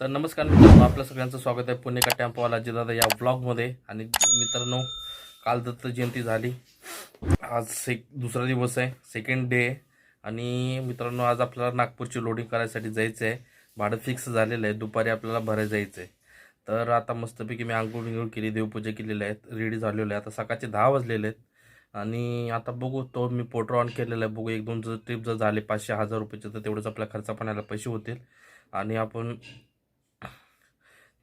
तर नमस्कार मित्रांनो आपलं सगळ्यांचं स्वागत आहे पुणे का टेम्पोवाला दादा या ब्लॉगमध्ये. आणि मित्रांनो काल दत्त जयंती झाली. आज सेक दुसरा दिवस आहे सेकंड डे आहे आणि मित्रांनो आज आपल्याला नागपूरची लोडिंग करायसाठी जायचं आहे भाडं फिक्स झालेलं आहे दुपारी आपल्याला भरायला जायचं आहे तर आता मस्तपैकी मी आंघोळ विंघोळ केली देवपूजा केलेली आहेत रेडी झालेलं आहे. आता सकाळचे दहा वाजलेले आहेत. आणि आता बघू तो मी पोटर ऑन केलेला आहे. बघू एक दोन जर ट्रिप जर झाले पाचशे हजार रुपयाचे तर तेवढंच आपल्या खर्चा पाण्याला पैसे होतील. आणि आपण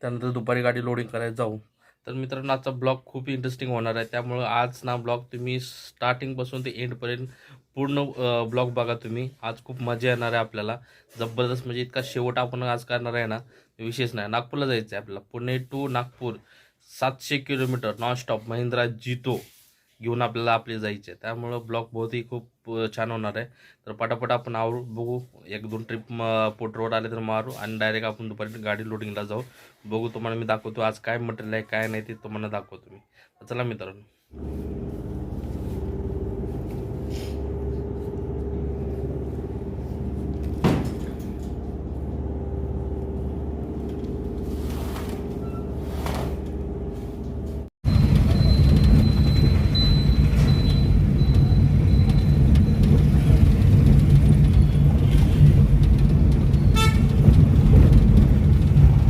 त्यानंतर दुपारी गाडी लोडिंग करायला जाऊ. तर मित्रांनो आजचा ब्लॉग खूप इंटरेस्टिंग होणार आहे. त्यामुळं आज ना ब्लॉग तुम्ही स्टार्टिंगपासून ते एंडपर्यंत पूर्ण ब्लॉग बघा तुम्ही. आज खूप मजा येणार आहे आपल्याला. जबरदस्त म्हणजे इतका शेवट आपण आज करणार आहे ना विशेष नाही. नागपूरला जायचं आहे आपल्याला. पुणे टू नागपूर सातशे किलोमीटर नॉनस्टॉप महिंद्रा जितो. घेऊन आपल्याला आपले जायचे. त्यामुळं ब्लॉक बहुतही खूप छान होणार आहे. तर पटापट आपण आवरू बघू. एक दोन ट्रिप पोटरोड आले तर मारू आणि डायरेक्ट आपण दुपारी गाडी लोडिंगला जाऊ. बघू तुम्हाला मी दाखवतो आज काय मटेरियल आहे काय नाही ते तुम्हाला दाखवतो मी. चला मित्रांनो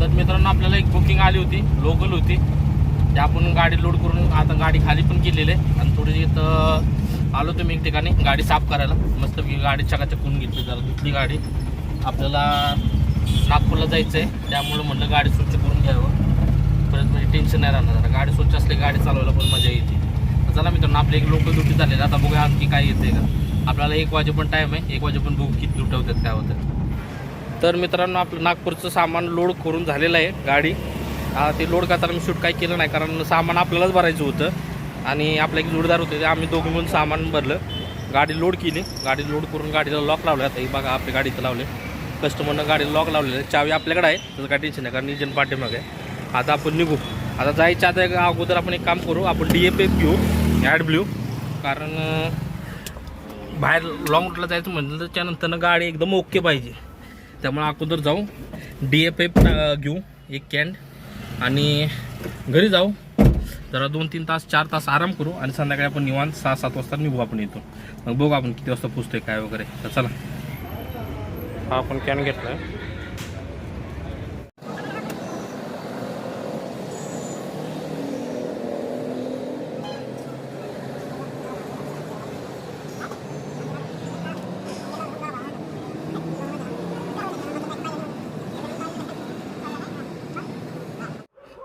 तर मित्रांनो आपल्याला एक बुकिंग आली होती लोकल होती. ते आपण गाडी लोड करून आता गाडी खाली पण केलेली आहे. आणि थोडी इथं आलो तुम्ही एक ठिकाणी गाडी साफ करायला. मस्त गाडी चकाचक करून घेतली जरा धुतली गाडी. आपल्याला नागपूरला जायचं आहे त्यामुळं म्हणलं गाडी स्वच्छ करून घ्यावं. परत म्हणजे टेन्शन नाही राहणार. जरा गाडी स्वच्छ असली गाडी चालवायला पण मजा येते. चला मित्रांनो आपली एक लोकल दुटी झाली आता बघूया आणखी काय येते का. आपल्याला एक वाजे पण टाईम आहे. एक वाजे पण बघू किती दुटवतात होतात काय तर मित्रांनो आपलं नागपूरचं सामान लोड करून झालेलं आहे गाडी. ते लोड करताना मी शूट काही केलं नाही कारण सामान आपल्यालाच भरायचं होतं. आणि आपल्या एक जोडदार होते ते आम्ही दोघं मिळून सामान भरलं. गाडी लोड केली गाडी लोड करून गाडीला लॉक लावलं. आता ही बघा आपल्या गाडीचं लावले. कस्टमरनं गाडीला लॉक लावलेलं आहे. चावी आपल्याकडे आहे त्याचं काय टेन्शन नाही कारण इंजन पाठीमागे आहे. आता आपण निघू. आता जायच्या आता एक अगोदर आपण एक काम करू आपण डी एफ एफ घेऊ ॲड ब्ल्यू कारण बाहेर लॉंग रूटला जायचं म्हटलं तर त्यानंतरनं गाडी एकदम ओके पाहिजे. त्यामुळे अगोदर जाऊ. डी एफ एफ घेऊ. एक कॅन आणि घरी जाऊ. जरा दोन तीन तास चार तास आराम करू. आणि संध्याकाळी आपण निवांत सहा सात वाजता निघू आपण येतो मग बघू आपण किती वाजता पोचतोय काय वगैरे. तर चला. हा आपण कॅन घेतलाय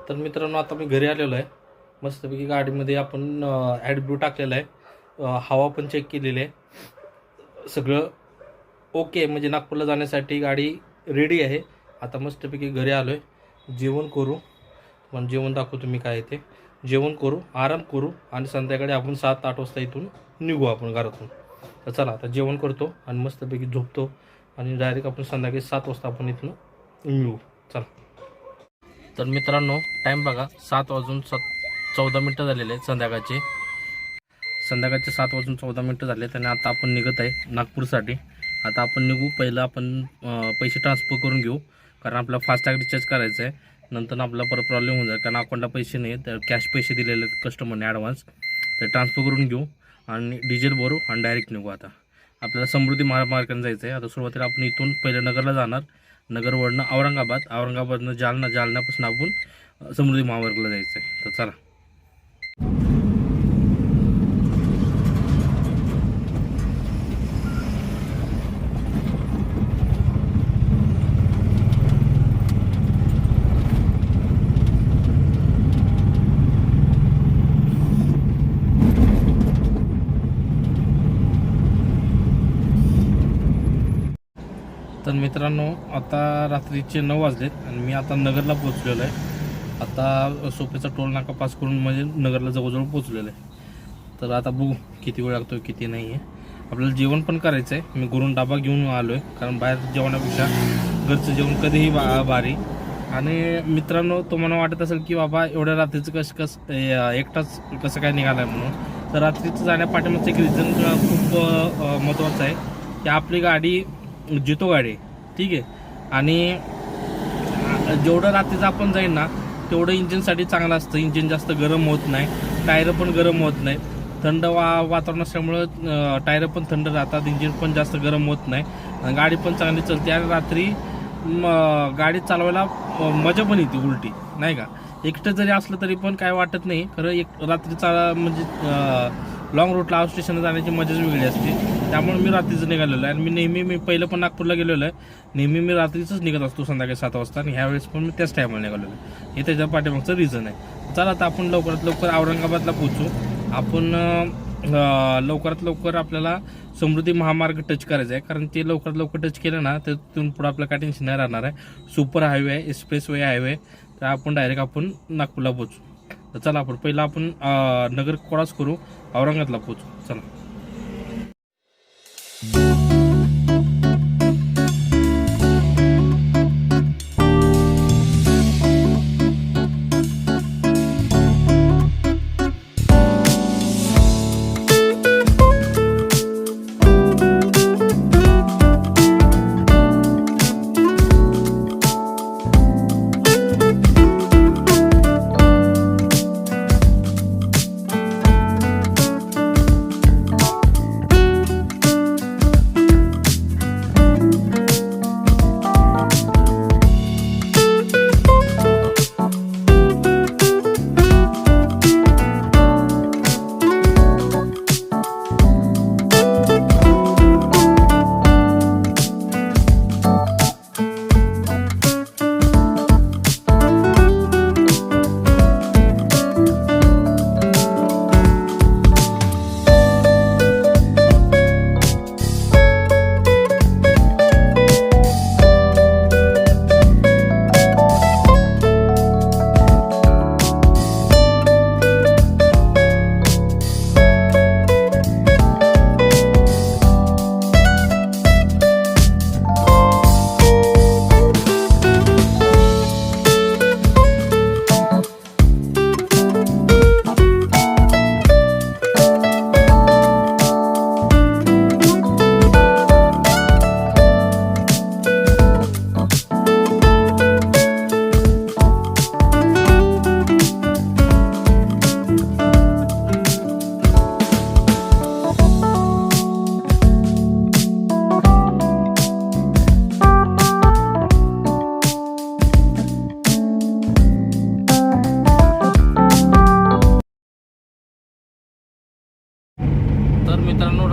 तर मित्रांनो आता मी घरी आलेलो आहे. मस्तपैकी गाडीमध्ये आपण ॲड ब्लू टाकलेला आहे. हवा पण चेक केलेली आहे. सगळं ओके आहे. म्हणजे नागपूरला जाण्यासाठी गाडी रेडी आहे. आता मस्तपैकी घरी आलो आहे जेवण करू. पण जेवण दाखवतो मी काय आहे ते. जेवण करू आराम करू आणि संध्याकाळी आपण सात आठ वाजता इथून निघू आपण घरातून. तर चला आता जेवण करतो आणि मस्तपैकी झोपतो. आणि डायरेक्ट आपण संध्याकाळी सात वाजता आपण इथून निघू. चला. तर मित्रांनो टाईम बघा सात वाजून सात चौदा मिनटं झालेले आहेत संध्याकाळचे. संध्याकाळचे सात वाजून चौदा मिनटं झाले आणि आता आपण निघत आहे नागपूरसाठी. आता आपण निघू पहिलं आपण पैसे ट्रान्सफर करून घेऊ कारण आपला फास्टॅग रिचार्ज करायचं आहे. नंतर आपला परत प्रॉब्लेम होऊन जाईल कारण अकाउंटला पैसे नाही तर कॅश पैसे दिलेले आहेत कस्टमरने ॲडव्हान्स तर ट्रान्सफर करून घेऊ आणि डिझेल भरू आणि डायरेक्ट निघू आता. आपल्याला समृद्धी महामार्गाने जायचं आहे आता सुरुवातीला आपण इथून पहिल्या नगरला जाणार. नगरवडनं औरंगाबाद औरंगाबादनं जालना जालन्यापासून आपण समृद्धी महामार्गला जायचं आहे तर चला तर मित्रांनो आता रात्रीचे नऊ वाजलेत आणि मी आता नगरला पोचलेलो आहे. आता सोप्याचा टोल नाका पास करून म्हणजे नगरला जवळजवळ पोचलेलो आहे. तर आता बघू किती वेळ लागतो किती नाही आहे. आपल्याला जेवण पण करायचं आहे. मी घरून डाबा घेऊन आलो आहे कारण बाहेर जेवणापेक्षा घरचं जेवण कधीही बा भारी. आणि मित्रांनो तुम्हाला वाटत असेल की बाबा एवढ्या रात्रीचं कसं कसं एकटाच कसं काय निघालं आहे म्हणून. तर रात्रीचं जाण्यापाठीमागचं एक रिझन खूप महत्त्वाचं आहे की आपली गाडी जितो गाडी ठीक आहे. आणि जेवढं रात्रीचं आपण जाईल ना तेवढं इंजिनसाठी चांगलं असतं. इंजिन जास्त गरम होत नाही. टायर पण गरम होत नाही. थंड वा वातावरण असल्यामुळं टायर पण थंड राहतात. इंजिन पण जास्त गरम होत नाही. गाडी पण चांगली चालते. आणि रात्री म, गाडी चालवायला मजा पण येते उलटी. नाही का? एकटं जरी असलं तरी पण काय वाटत नाही. खरं एक रात्री चाला म्हणजे लॉंग रूटला आउट स्टेशनला जाण्याची मजाच वेगळी असते. त्यामुळे मी रात्रीचं निघालेलो आहे. आणि मी नेहमी मी पहिलं पण नागपूरला गेलेलो आहे. नेहमी मी रात्रीचंच निघत असतो संध्याकाळी सात वाजता. आणि ह्यावेळेस पण मी त्याच टायमाला निघालेलो आहे. हे त्याच्या पाठीमागचं रिझन आहे. चला आता आपण लवकरात लवकर औरंगाबादला पोचू आपण लवकरात लवकर आपल्याला समृद्धी महामार्ग टच करायचा आहे. कारण ते लवकरात लवकर टच केलं ना तर तिथून पुढं आपलं काय टेन्शन नाही राहणार आहे. सुपर हायवे आहे एक्सप्रेस वे हायवे तर आपण डायरेक्ट आपण नागपूरला पोचू तर चला आपण पहिला आपण नगर क्रॉस करू? औरंगाबादला पोचू चला.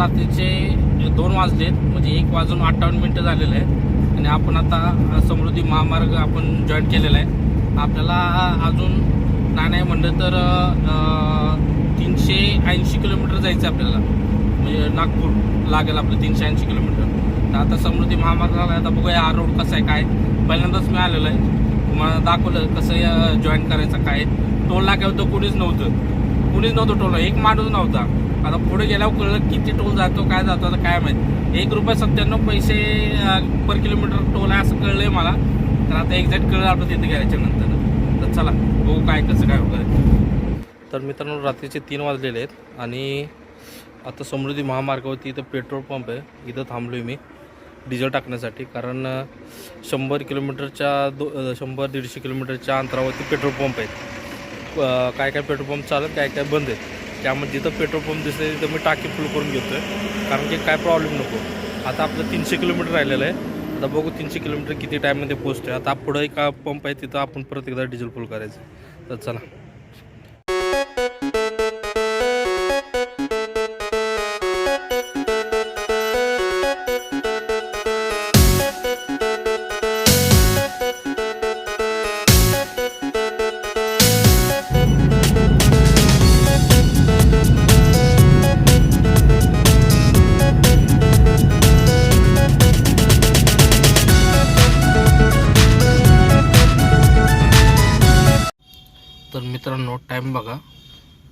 रात्रीचे दोन वाजलेत म्हणजे एक वाजून अठ्ठावन्न मिनटं झालेलं आहे आणि आपण आता समृद्धी महामार्ग आपण जॉईन केलेला आहे. आपल्याला अजून नाही नाही म्हणलं तर तीनशे ऐंशी किलोमीटर जायचं आहे आपल्याला. म्हणजे नागपूर लागेल आपलं तीनशे ऐंशी किलोमीटर. तर आता समृद्धी महामार्ग झाला आता बघूया हा रोड कसा आहे काय पहिल्यांदाच मी आलेलो आहे. तुम्हाला दाखवलं कसं जॉईन करायचं काय. टोल नाक्यावर तर कोणीच नव्हतं. कुणीच नव्हतं टोल. एक माणूस नव्हता. आता पुढे गेल्यावर कळलं किती टोल जातो काय जातो आता काय माहीत. एक रुपये सत्त्याण्णव पैसे पर किलोमीटर टोल आहे असं कळलंय मला. तर आता एक्झॅक्ट कळलं आपलं तिथे गेल्याच्यानंतर. तर चला बघू काय कसं काय वगैरे तर मित्रांनो रात्रीचे तीन वाजलेले आहेत आणि आता समृद्धी महामार्गावरती इथं पेट्रोल पंप आहे. इथं थांबलो आहे मी डिझेल टाकण्यासाठी. कारण शंभर किलोमीटरच्या दो शंभर दीडशे किलोमीटरच्या अंतरावरती पेट्रोल पंप आहेत. काय काय पेट्रोल पंप चालत काय काय बंद आहेत. त्यामध्ये जिथं पेट्रोल पंप दिसतंय तिथं मी टाकी फुल करून घेतो आहे कारण की काय प्रॉब्लेम नको. आता आपलं तीनशे किलोमीटर राहिलेलं आहे. आता बघू तीनशे किलोमीटर किती टाईममध्ये पोहोचतो आहे आता पुढं एक पंप आहे तिथं आपण परत एकदा डिझेल फुल करायचं. तर चला. टाईम बघा.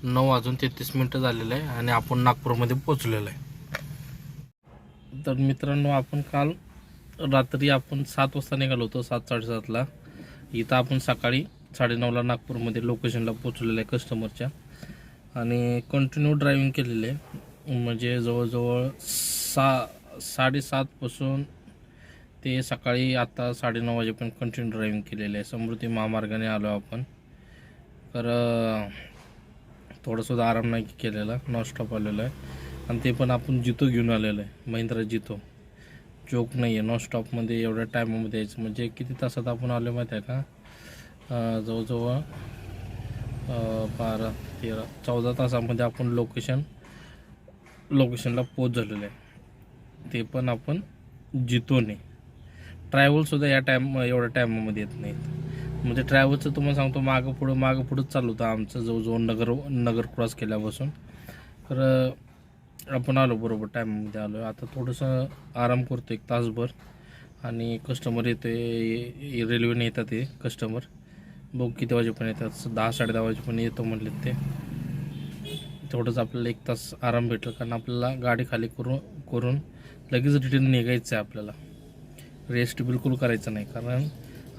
नऊ वाजून तेहतीस मिनटं झालेलं आहे आणि आपण नागपूरमध्ये पोचलेलं आहे. तर मित्रांनो आपण काल रात्री आपण सात वाजता निघालो होतो सात साडेसातला. इथं आपण सकाळी साडेनऊला नागपूरमध्ये लोकेशनला पोचलेलं आहे कस्टमरच्या आणि कंटिन्यू ड्रायव्हिंग केलेलं आहे. म्हणजे जवळजवळ सा साडेसातपासून ते सकाळी आता साडेनऊ वाजेपर्यंत कंटिन्यू ड्रायव्हिंग केलेलं आहे. समृद्धी महामार्गाने आलो आपण. तर थोडंसुद्धा आराम नाही केलेला नॉनस्टॉप आलेला आहे. आणि ते पण आपण जितो घेऊन आलेलो आहे महिंद्रा जितो. जोक नाही आहे नॉनस्टॉपमध्ये एवढ्या टायमामध्ये यायचं. म्हणजे किती तासात आपण आलो माहीत आहे का? जवळजवळ बारा तेरा चौदा तासामध्ये आपण लोकेशन लोकेशनला पोच झालेलं आहे. ते पण आपण जितोने. ट्रॅव्हलसुद्धा या टाईम एवढ्या टायमामध्ये येत नाहीत. म्हणजे ट्रॅव्हलचं तुम्हाला सांगतो मागं पुढं मागं पुढंच चालू होतं आमचं जवळजवळ नगर नगर क्रॉस केल्यापासून. तर आपण आलो बरोबर टायमामध्ये आलो. आता थोडंसं आराम करतो एक तासभर. आणि कस्टमर येतो रेल्वेने येतात ते कस्टमर बघ किती वाजेपर्यंत येतात. दहा साडे दहा वाजेपर्यंत येतो म्हटले ते. तेवढंच आपल्याला एक तास आराम भेटलं. कारण आपल्याला गाडी खाली करून करून लगेच रिटर्न निघायचं आहे आपल्याला. रेस्ट बिलकुल करायचं नाही. कारण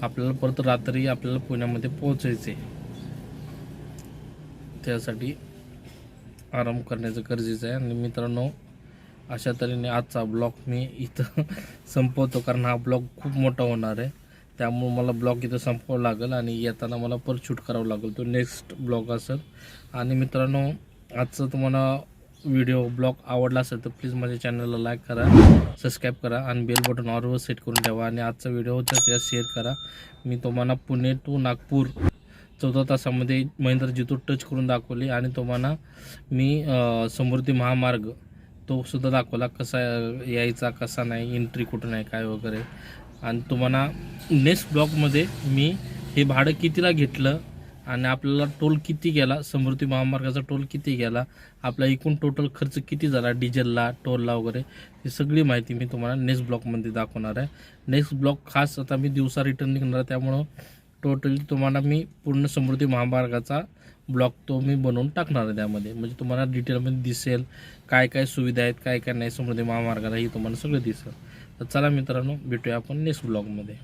आपल्याला परत रात्री आपल्याला पुण्यामध्ये पोहोचायचं आहे. त्यासाठी आराम करण्याचं गरजेचं आहे. आणि मित्रांनो अशा तऱ्हेने आजचा ब्लॉग मी इथं संपवतो कारण हा ब्लॉग खूप मोठा होणार आहे. त्यामुळे मला ब्लॉग इथं संपवावं लागेल आणि येताना मला परत शूट करावं लागेल. तो नेक्स्ट ब्लॉग असेल. आणि मित्रांनो आजचं तुम्हाला व्हिडिओ ब्लॉग आवडला असेल तर प्लीज माझ्या चॅनलला लाईक करा सबस्क्राईब करा आणि बेल बटन ऑरवर सेट करून ठेवा. आणि आजचा व्हिडिओ जास्तीत शेअर करा. मी तुम्हाला पुणे टू नागपूर चौदा तासामध्ये महेंद्र जितू टच करून दाखवली आणि तुम्हाला मी समृद्धी महामार्ग तो सुद्धा दाखवला. कसा यायचा कसा नाही एंट्री कुठून आहे काय वगैरे. आणि तुम्हाला नेक्स्ट ब्लॉगमध्ये मी हे भाडं कितीला घेतलं आणि आपल्याला टोल किती गेला? समृद्धी महामार्गाचा टोल किती गेला? आपला एकूण टोटल खर्च किती झाला? डिझेलला टोलला वगैरे? ही सगळी माहिती मी तुम्हाला नेक्स्ट ब्लॉकमध्ये दाखवणार आहे. नेक्स्ट ब्लॉक खास आता मी दिवसा रिटर्न निघणार आहे. त्यामुळं टोटली तुम्हाला मी पूर्ण समृद्धी महामार्गाचा ब्लॉक तो मी बनवून टाकणार आहे त्यामध्ये. म्हणजे तुम्हाला डिटेलमध्ये दिसेल काय काय सुविधा आहेत काय काय नाही समृद्धी महामार्गाला ही तुम्हाला सगळं दिसेल. तर चला मित्रांनो भेटूया आपण नेक्स्ट ब्लॉगमध्ये